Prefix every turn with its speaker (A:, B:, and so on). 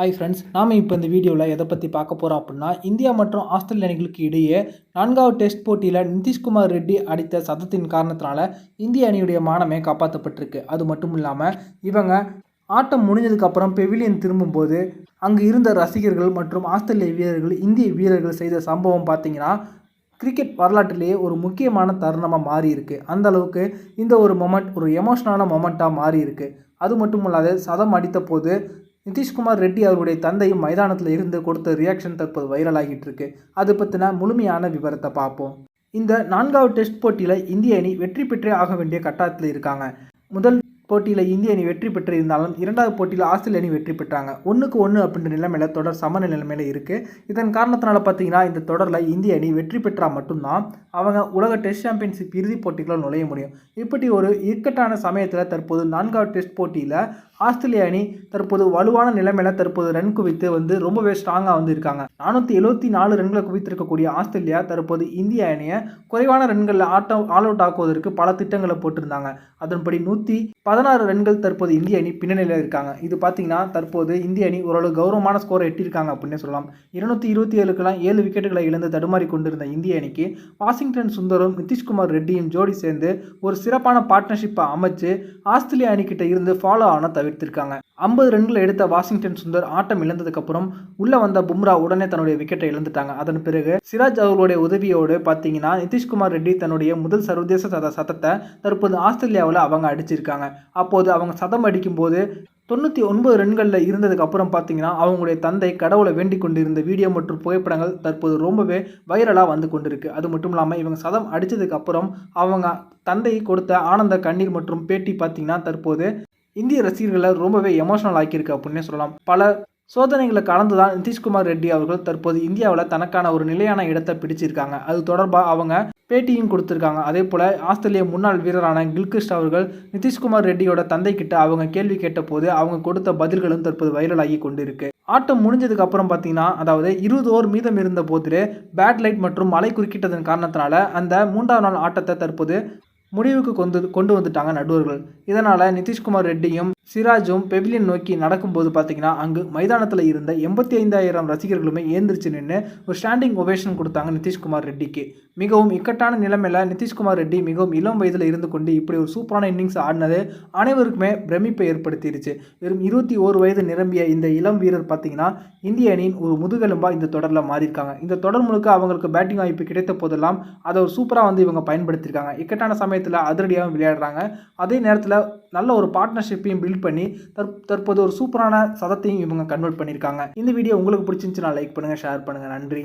A: Hi friends நாம் இப்போ இந்த வீடியோவில் எதை பற்றி பார்க்க போகிறோம் அப்படின்னா இந்தியா மற்றும் ஆஸ்திரேலிய அணிகளுக்கு இடையே நான்காவது டெஸ்ட் போட்டியில் நிதிஷ்குமார் ரெட்டி அடித்த சதத்தின் காரணத்தினால இந்திய அணியுடைய மானமே காப்பாற்றப்பட்டிருக்கு. அது மட்டும் இல்லாமல் இவங்க ஆட்டம் முடிஞ்சதுக்கப்புறம் பெவிலியன் திரும்பும்போது அங்கு இருந்த ரசிகர்கள் மற்றும் ஆஸ்திரேலிய வீரர்கள் இந்திய வீரர்கள் செய்த சம்பவம் பார்த்தீங்கன்னா கிரிக்கெட் வரலாற்றிலேயே ஒரு முக்கியமான தருணமாக மாறி இருக்கு அந்த அளவுக்கு இந்த ஒரு மொமெண்ட் ஒரு எமோஷனான மொமெண்ட்டாக மாறி இருக்கு அது மட்டும் இல்லாத சதம் அடித்த போது நிதிஷ்குமார் ரெட்டி அவருடைய தந்தையும் மைதானத்தில் இருந்து கொடுத்த ரியாக்ஷன் தற்போது வைரலாகிட்டு இருக்கு அது பற்றின முழுமையான விவரத்தை பார்ப்போம். இந்த நான்காவது டெஸ்ட் போட்டியில் இந்திய அணி வெற்றி பெற்றே ஆக வேண்டிய கட்டாயத்தில் இருக்காங்க. முதல் போட்டியில் இந்திய அணி வெற்றி பெற்றிருந்தாலும் இரண்டாவது போட்டியில் ஆஸ்திரேலிய அணி வெற்றி பெற்றாங்க. ஒன்றுக்கு ஒன்று அப்படின்ற நிலைமையில் தொடர் சமநிலை நிலைமையில் இருக்குது இதன் காரணத்தினால பார்த்தீங்கன்னா இந்த தொடரில் இந்திய அணி வெற்றி பெற்றால் மட்டும்தான் அவங்க உலக டெஸ்ட் சாம்பியன்ஷிப் இறுதிப் போட்டிகளில் நுழைய முடியும். இப்படி ஒரு இக்கட்டான சமயத்தில் தற்போது நான்காவது டெஸ்ட் போட்டியில் ஆஸ்திரேலிய அணி தற்போது வலுவான நிலைமையில் தற்போது ரன் குவித்து வந்து ரொம்பவே ஸ்ட்ராங்காக வந்து இருக்காங்க. நானூற்றி எழுபத்தி நாலு ரன்களை குவித்திருக்கக்கூடிய ஆஸ்திரேலியா தற்போது இந்திய அணியை குறைவான ரன்களில் ஆட்டம் ஆல் அவுட் ஆக்குவதற்கு பல திட்டங்களை போட்டிருந்தாங்க. அதன்படி நூற்றி பதினாறு ரன்கள் தற்போது இந்திய அணி பின்னணியில் இருக்காங்க. இது பார்த்தீங்கன்னா தற்போது இந்திய அணி ஓரளவு கௌரவமான ஸ்கோரை எட்டியிருக்காங்க அப்படின்னு சொல்லலாம். இருநூத்தி இருபத்தி ஏழுக்கெல்லாம் ஏழு விக்கெட்டுகளை இழந்து தடுமாறி கொண்டிருந்த இந்திய அணிக்கு வாஷிங்டன் சுந்தரும் நிதிஷ்குமார் ரெட்டியும் ஜோடி சேர்ந்து ஒரு சிறப்பான பார்ட்னர்ஷிப்பை அமைச்சு ஆஸ்திரேலிய அணிக்கிட்ட இருந்து ஃபாலோ ஆன தவிர்த்திருக்காங்க. ஐம்பது ரன்கள் எடுத்த வாஷிங்டன் சுந்தர் ஆட்டம் இழந்ததுக்கப்புறம் உள்ளே வந்த பும்ரா உடனே தன்னுடைய விக்கெட்டை இழந்துட்டாங்க. அதன் பிறகு சிராஜ் அவர்களுடைய உதவியோடு பார்த்தீங்கன்னா நிதிஷ்குமார் ரெட்டி தன்னுடைய முதல் சர்வதேச சத சதத்தை தற்போது ஆஸ்திரேலியாவில் அவங்க அடிச்சிருக்காங்க. அப்போது அவங்க சதம் அடிக்கும்போது தொண்ணூற்றி ஒன்பது ரன்களில் இருந்ததுக்கு அப்புறம் பார்த்தீங்கன்னா அவங்களுடைய தந்தை கடவுளை வேண்டிக் கொண்டிருந்த வீடியோ மற்றும் புகைப்படங்கள் தற்போது ரொம்பவே வைரலாக வந்து கொண்டிருக்கு. அது மட்டும் இல்லாமல் இவங்க சதம் அடித்ததுக்கு அப்புறம் அவங்க தந்தை கொடுத்த ஆனந்த கண்ணீர் மற்றும் பேட்டி பார்த்தீங்கன்னா தற்போது இந்திய ரசிகர்களை ரொம்பவே எமோஷனல் ஆக்கியிருக்கு அப்படின்னே சொல்லலாம். பல சோதனைகளை கலந்து தான் நிதிஷ்குமார் ரெட்டி அவர்கள் தற்போது இந்தியாவில் தனக்கான ஒரு நிலையான இடத்தை பிடிச்சிருக்காங்க. அது தொடர்பாக அவங்க பேட்டியும் கொடுத்துருக்காங்க. அதே போல் ஆஸ்திரேலிய முன்னாள் வீரரான கில்கிறிஸ்ட் அவர்கள் நிதிஷ்குமார் ரெட்டியோட தந்தை கிட்ட அவங்க கேள்வி கேட்டபோது அவங்க கொடுத்த பதில்களும் தற்போது வைரலாகி கொண்டிருக்கு. ஆட்டம் முடிஞ்சதுக்கு அப்புறம் பார்த்தீங்கன்னா அதாவது இருபது ஓவர் மீதம் இருந்த போதிலே பேட் லைட் மற்றும் மழை குறுக்கிட்டதன் காரணத்தினால அந்த மூன்றாவது நாள் ஆட்டத்தை தற்போது முடிவுக்கு கொண்டு கொண்டு வந்துட்டாங்க நடுவர்கள். இதனால் நிதிஷ்குமார் ரெட்டியும் சிராஜும் பெவிலியன் நோக்கி நடக்கும்போது பார்த்தீங்கன்னா அங்கு மைதானத்தில் இருந்த எண்பத்தி ஐந்தாயிரம் ரசிகர்களுமே ஏந்திரிச்சு நின்று ஒரு ஸ்டாண்டிங் ஒவேஷன் கொடுத்தாங்க நிதிஷ்குமார் ரெட்டிக்கு. மிகவும் இக்கட்டான நிலைமையில் நிதிஷ்குமார் ரெட்டி மிகவும் இளம் வயதில் இருந்து கொண்டு இப்படி ஒரு சூப்பரான இன்னிங்ஸ் ஆடினது அனைவருக்குமே பிரமிப்பை ஏற்படுத்திடுச்சு வெறும் இருபத்தி ஓரு வயது நிரம்பிய இந்த இளம் வீரர் பார்த்தீங்கன்னா இந்திய அணியின் ஒரு முதுகெலும்பாக இந்த தொடரில் மாறியிருக்காங்க. இந்த தொடர் முழுக்க அவங்களுக்கு பேட்டிங் வாய்ப்பு கிடைத்த போதெல்லாம் அதை ஒரு சூப்பராக வந்து இவங்க பயன்படுத்தியிருக்காங்க. இக்கட்டான சமயத்தில் அதிரடியாகவும் விளையாடுறாங்க. அதே நேரத்தில் நல்ல ஒரு பார்ட்னர்ஷிப்பையும் பில்ட் பண்ணி தற் தற்போது ஒரு சூப்பரான சதத்தையும் இவங்க கன்வெர்ட் பண்ணியிருக்காங்க இந்த வீடியோ உங்களுக்கு பிடிச்சிருந்துச்சுன்னா லைக் பண்ணுங்கள் ஷேர் பண்ணுங்கள் நன்றி.